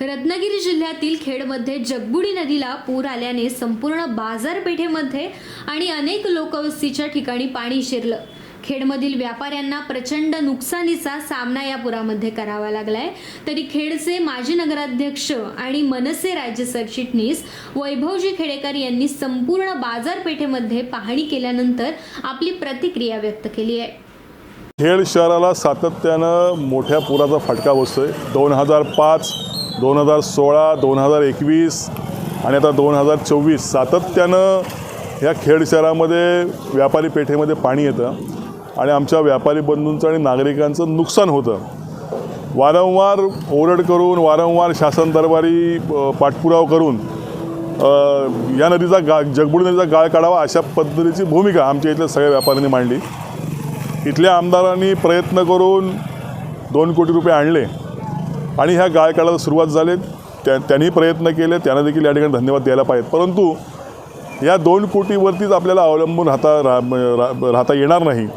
रत्नागिरी जिल्ह्यातील खेडमध्ये जगबुडी नदीला पूर आल्याने संपूर्ण बाजारपेठेमध्ये आणि अनेक लोकवस्तीच्या ठिकाणी पाणी शिरलं. खेडमधील व्यापाऱ्यांना प्रचंड नुकसानीचा सामना या पुरामध्ये करावा लागलाय. तरी खेडचे माजी नगराध्यक्ष आणि मनसे राज्य सरचिटणीस वैभवजी खेडेकर यांनी संपूर्ण बाजारपेठेमध्ये पाहणी केल्यानंतर आपली प्रतिक्रिया व्यक्त केली आहे. खेड शहराला सातत्यानं मोठ्या पुराचा फटका बसतोय. दोन हजार पाच दोन हजार सोळा दोन हजार एकवीस आणि आता दोन हजार चोवीस सातत्यानं ह्या खेड शहरामध्ये व्यापारी पेठेमध्ये पाणी येतं आणि आमच्या व्यापारी बंधूंचं आणि नागरिकांचं नुकसान होतं. वारंवार ओरड करून वारंवार शासन दरबारी पाठपुराव पाठपुरावा करून या नदीचा गा जगबुडी नदीचा गाळ काढावा अशा पद्धतीची भूमिका आमच्या इथल्या सगळ्या व्यापाऱ्यांनी मांडली. इथल्या आमदारांनी प्रयत्न करून दोन कोटी रुपये आणले. आणि ह्या गाळ काढायला सुरुवात झाली. त्या त्यांनी प्रयत्न केले. त्यांना देखील या ठिकाणी धन्यवाद द्यायला पाहिजेत. परंतु या दोन कोटीवरतीच आपल्याला अवलंबून राहता रा राहता येणार नाही.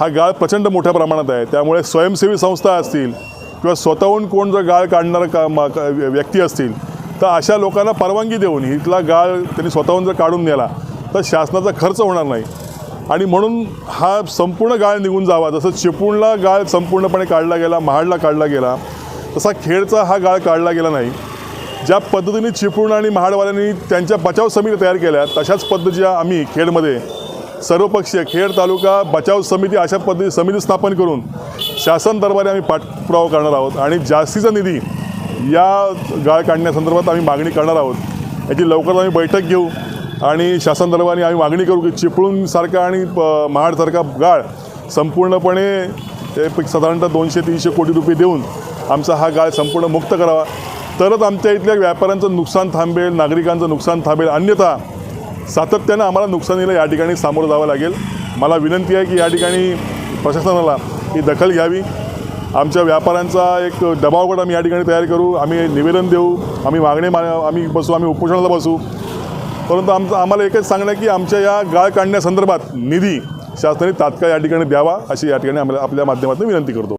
हा गाळ प्रचंड मोठ्या प्रमाणात आहे. त्यामुळे स्वयंसेवी संस्था असतील किंवा स्वतःहून कोण जर गाळ काढणारं का मा- का- व्यक्ती असतील तर अशा लोकांना परवानगी देऊन इथला गाळ त्यांनी स्वतःहून जर काढून नेला तर शासनाचा खर्च होणार नाही. आणि म्हणून हा संपूर्ण गाळ निघून जावा. जसं चिपळूणला गाळ संपूर्णपणे काढला गेला महाडला काढला गेला तसा खेडचा हा गाळ काढला गेला नाही. ज्या पद्धतीने चिपळूण आणि महाडवाल्यांनी त्यांच्या बचाव समिती तयार केल्या तशाच पद्धतीच्या आम्ही खेडमध्ये. सर्वपक्षीय खेड तालुका बचाव समिती अशा पद्धती समिती स्थापन करून शासन दरबारी आम्ही पाठपुरावा करणार आहोत आणि जास्तीचा निधी या गाळ काढण्यासंदर्भात आम्ही मागणी करणार आहोत. याची लवकरच आम्ही बैठक घेऊ आणि शासन दरबारी आम्ही मागणी करू की चिपळूणसारखा आणि प- महाडसारखा गाळ संपूर्णपणे एक साधारणतः दोनशे तीनशे कोटी रुपये देऊन आमचा हा गाळ संपूर्ण मुक्त करावा. तरच आमच्या इथल्या व्यापाऱ्यांचं नुकसान थांबेल नागरिकांचं नुकसान थांबेल. अन्यथा सातत्यानं आम्हाला नुकसानीला या ठिकाणी सामोरं जावं लागेल. मला विनंती आहे की या ठिकाणी प्रशासनाला ही दखल घ्यावी. आमच्या व्यापाऱ्यांचा एक दबावगट आम्ही या ठिकाणी तयार करू. आम्ही निवेदन देऊ. आम्ही मागणे मा आम्ही बसू आम्ही उपोषणाला बसू. परंतु आमचं आम्हाला एकच सांगणं आहे की आमच्या या गाळ काढण्यासंदर्भात निधी शासनाने तात्काळ या ठिकाणी द्यावा अशी या ठिकाणी आम्हाला आपल्या माध्यमातून विनंती करतो.